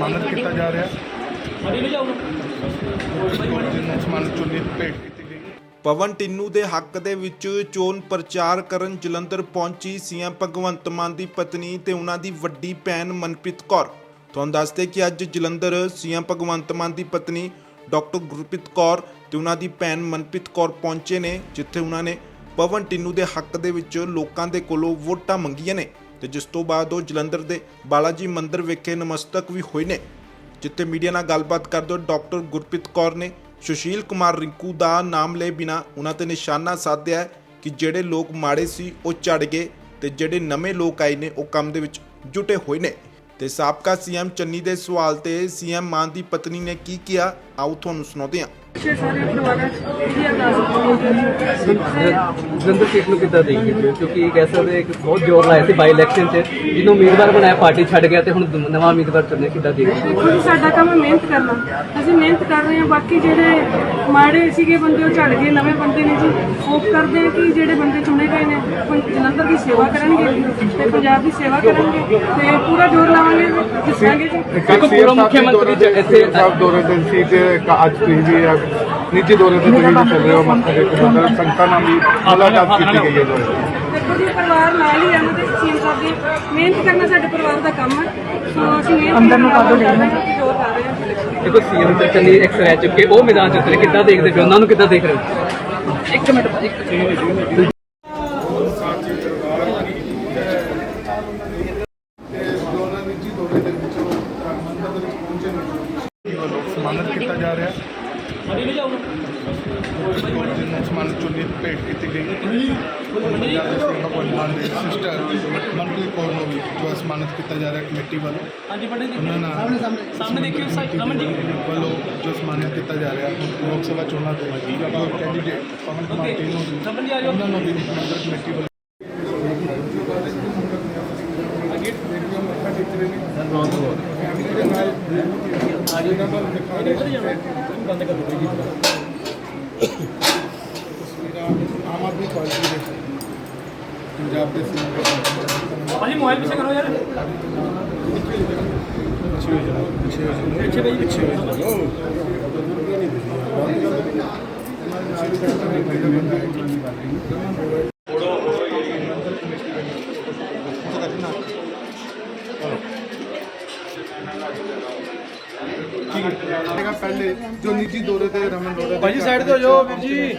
ਸਨਮਾਨਿਤ ਕੀਤਾ ਜਾ ਰਿਹਾ। ਜਿਹਨੂੰ ਸਨਮਾਨਿਤ ਚੁੰਨੀ ਭੇਟ ਕੀਤੀ ਗਈ ਪਵਨ ਟਿੰਨੂ ਦੇ ਹੱਕ ਦੇ ਵਿੱਚ ਚੋਣ ਪ੍ਰਚਾਰ ਕਰਨ ਜਲੰਧਰ ਪਹੁੰਚੀ ਸੀਐਮ ਭਗਵੰਤ ਮਾਨ ਦੀ ਪਤਨੀ ਤੇ ਉਹਨਾਂ ਦੀ ਵੱਡੀ ਭੈਣ ਮਨਪ੍ਰੀਤ ਕੌਰ। ਤੁਹਾਨੂੰ ਦੱਸਦੇ ਕਿ ਅੱਜ ਜਲੰਧਰ ਸੀਐਮ ਭਗਵੰਤ ਮਾਨ ਦੀ ਪਤਨੀ ਡਾਕਟਰ ਗੁਰਪ੍ਰੀਤ ਕੌਰ ਤੇ ਉਹਨਾਂ ਦੀ ਭੈਣ ਮਨਪ੍ਰੀਤ ਕੌਰ ਪਹੁੰਚੇ ਨੇ, ਜਿੱਥੇ ਉਹਨਾਂ ਨੇ ਪਵਨ ਟਿੰਨੂ ਦੇ ਹੱਕ ਦੇ ਵਿੱਚ ਲੋਕਾਂ ਦੇ ਕੋਲੋਂ ਵੋਟਾਂ ਮੰਗੀਆਂ ਨੇ। ਤੇ ਜਿਸ ਤੋਂ ਬਾਅਦ ਉਹ ਜਲੰਧਰ ਦੇ ਬਾਲਾਜੀ ਮੰਦਿਰ ਵਿਖੇ ਨਮਸਤਕ ਵੀ ਹੋਏ ਨੇ, ਜਿੱਥੇ ਮੀਡੀਆ ਨਾਲ ਗੱਲਬਾਤ ਕਰਦੇ ਹੋਏ ਡਾਕਟਰ ਗੁਰਪ੍ਰੀਤ ਕੌਰ ਨੇ ਸੁਸ਼ੀਲ ਕੁਮਾਰ ਰਿੰਕੂ ਦਾ ਨਾਮ ਲਏ ਬਿਨਾ ਉਹਨਾਂ ਤੇ ਨਿਸ਼ਾਨਾ ਸਾਧਿਆ ਕਿ ਜਿਹੜੇ ਲੋਕ ਮਾੜੇ ਸੀ ਉਹ ਚੜ ਗਏ ਤੇ ਜਿਹੜੇ ਨਵੇਂ ਲੋਕ ਆਏ ਨੇ ਉਹ ਕੰਮ ਦੇ ਵਿੱਚ ਜੁਟੇ ਹੋਏ ਨੇ। ਤੇ ਸਾਬਕਾ ਸੀਐਮ ਚੰਨੀ ਦੇ ਸਵਾਲ ਤੇ ਸੀਐਮ ਮਾਨ ਦੀ ਪਤਨੀ ਨੇ ਕੀ ਕਿਹਾ? ਆਓ ਤੁਹਾਨੂੰ ਸੁਣਾਉਂਦੇ ਹਾਂ। ਪਿਛੇ ਸਾਰੇ ਪਰਿਵਾਰਾਂ ਚ ਇਹੀ ਅਰਦਾਸ ਜਲੰਧਰ ਸੀਟ ਨੂੰ ਕਿੱਦਾਂ ਦੇਖਦੇ ਹੋ ਕਿਉਂਕਿ ਇੱਕ ਐਸਾ ਦੇ ਇੱਕ ਬਹੁਤ ਜ਼ੋਰ ਲਾਇਆ ਸੀ ਬਾਈ ਇਲੈਕਸ਼ਨ 'ਚ। ਜਿਹਨੂੰ ਉਮੀਦਵਾਰ ਬਣਾਇਆ ਪਾਰਟੀ ਛੱਡ ਗਿਆ ਤੇ ਹੁਣ ਨਵਾਂ ਉਮੀਦਵਾਰ ਚੁਣਨੇ ਕਿੱਦਾਂ ਦੇਖਦੇ ਹੋ ਦੇਖੋ ਜੀ ਸਾਡਾ ਕੰਮ ਹੈ ਮਿਹਨਤ ਕਰਨਾ। ਅਸੀਂ ਮਿਹਨਤ ਕਰ ਰਹੇ ਹਾਂ ਬਾਕੀ ਜਿਹੜੇ ਮਾੜੇ ਸੀਗੇ ਬੰਦੇ ਉਹ ਝੜ ਗਏ ਨਵੇਂ ਬੰਦੇ ਨੇ ਜੀ। ਹੋਪ ਕਰਦੇ ਹਾਂ ਕਿ ਜਿਹੜੇ ਬੰਦੇ ਚੁਣੇ ਗਏ ਨੇ ਜਲੰਧਰ ਦੀ ਸੇਵਾ ਕਰਨਗੇ ਤੇ ਪੰਜਾਬ ਦੀ ਸੇਵਾ ਕਰਨਗੇ ਤੇ ਪੂਰਾ ਜ਼ੋਰ ਲਾਵਾਂਗੇ ਜਿੱਤਾਂਗੇ ਜੀ ਦੇਖੋ ਪੂਰਾ ਮੁੱਖ ਮੰਤਰੀ ਇੱਥੇ ਸਾਹਿਬ ਦੌਰੇ ਤੇ ਸੀ ਤੇ ਇੱਕ ਅੱਜ ਤੁਸੀਂ ਵੀ ਆ, ਨਿੱਜੀ ਦੌਰੇ ਤੇ ਤੁਸੀਂ ਵੀ ਚੱਲ ਰਹੇ ਹੋ ਮੱਥਾ ਟੇਕਣ ਅੰਦਰ ਸੰਗਤਾਂ ਨਾਲ ਵੀ ਮੁਲਾਕਾਤ ਕੀਤੀ ਗਈ ਹੈ। ਦੇਖੋ ਜੀ ਪਰਿਵਾਰ ਨਾਲ ਹੀ ਆਉਂਦੇ ਸੀਐਮ ਸਾਹਿਬ ਦੀ ਮਿਹਨਤ ਕਰਨਾ ਸਾਡੇ ਪਰਿਵਾਰ ਦਾ ਕੰਮ ਹੈ ਸੋ ਅਸੀਂ ਮਿਹਨਤ ਅੰਦਰ ਨੂੰ ਕਾਦੋ ਲੈ ਜ਼ੋਰ ਲਾ ਰਹੇ ਹਾਂ। ਦੇਖੋ ਸੀਐਮ ਤੇ ਚੰਨੀ ਐਕਸ ਰਹਿ ਚੁੱਕੇ ਉਹ ਮੈਦਾਨ 'ਚ ਉਤਰੇ ਕਿੱਦਾਂ ਦੇਖਦੇ ਹੋ? ਉਹਨਾਂ ਨੂੰ ਕਿੱਦਾਂ ਦੇਖ ਰਹੇ ਹੋ? ਇੱਕ ਮਿੰਟ ਇੱਕ ਦੋਨਾਂ ਨਿੱਜੀ ਦੌਰੇ ਦੇ ਵਿੱਚ ਉਹ ਮੰਦਰ ਦੇ ਵਿੱਚ ਪਹੁੰਚੇ ਨੇ ਵੱਲੋਂ ਸਨਮਾਨਿਤ ਕੀਤਾ ਜਾ ਰਿਹਾ ਚੁੰਨੀ ਭੇਟ ਕੀਤੀ ਗਈ। ਪੰਜਾਬ ਦੇ ਸਿੰਘ ਭਗਵੰਤ ਮਾਨ ਦੇ ਸਿਸਟਰ ਮਨਪ੍ਰੀਤ ਕੌਰ ਨੂੰ ਵੀ ਜੋ ਸਨਮਾਨਿਤ ਕੀਤਾ ਜਾ ਰਿਹਾ ਕਮੇਟੀ ਵੱਲੋਂ। ਹਾਂਜੀ ਪੰਡਿਤ ਜੀ ਉਹਨਾਂ ਨਾਲ ਸਾਹਮਣੇ ਦੇਖਿਓ ਰਮਨ ਜੀ। ਵੱਲੋਂ ਜੋ ਸਨਮਾਨਿਤ ਕੀਤਾ ਜਾ ਰਿਹਾ ਲੋਕ ਸਭਾ ਚੋਣਾਂ ਦੇ ਜੋ ਕੈਂਡੀਡੇਟ ਪਵਨ ਕੁਮਾਰ ਟੀਨੂ ਜੀ ਰਮਨ ਜੀ ਆ ਜਾਓ ਉਹਨਾਂ ਨੂੰ ਵੀ ਮੰਦਰ ਕਮੇਟੀ ਵੱਲੋਂ ਆਮ ਆਦਮੀ ਪਾਰਟੀ ਦੇ ਪੰਜਾਬ ਦੇ ਸੀਐਮ ਭਾਜੀ ਮੋਬਾਈਲ ਪਿੱਛੇ ਕਰੋ ਯਾਰ। ਪਿੱਛੇ ਭਾਈ ਪਿੱਛੇ ਹੈਗਾ ਪਹਿਲੇ ਜੋ ਨਿੱਜੀ ਦੌਰੇ ਤੇ ਰਮਨ ਦੌਰੇ ਭਾਜੀ ਸਾਈਡ ਤੇ ਹੋ ਜਾਓ ਵੀਰ ਜੀ।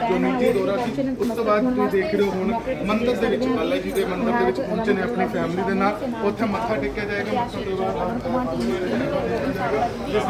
ਜੋ ਨਿੱਜੀ ਦੌਰਾ ਸੀ ਉਸ ਤੋਂ ਬਾਅਦ ਤੁਸੀਂ ਦੇਖ ਰਹੇ ਹੋ ਹੁਣ ਮੰਦਿਰ ਦੇ ਵਿੱਚ ਬਾਲਾ ਜੀ ਦੇ ਮੰਦਿਰ ਦੇ ਵਿੱਚ ਪਹੁੰਚੇ ਨੇ ਆਪਣੀ ਫੈਮਿਲੀ ਦੇ ਨਾਲ। ਉੱਥੇ ਮੱਥਾ ਟੇਕਿਆ ਜਾਏਗਾ ਮੱਥਾ ਤੋਂ ਬਾਅਦ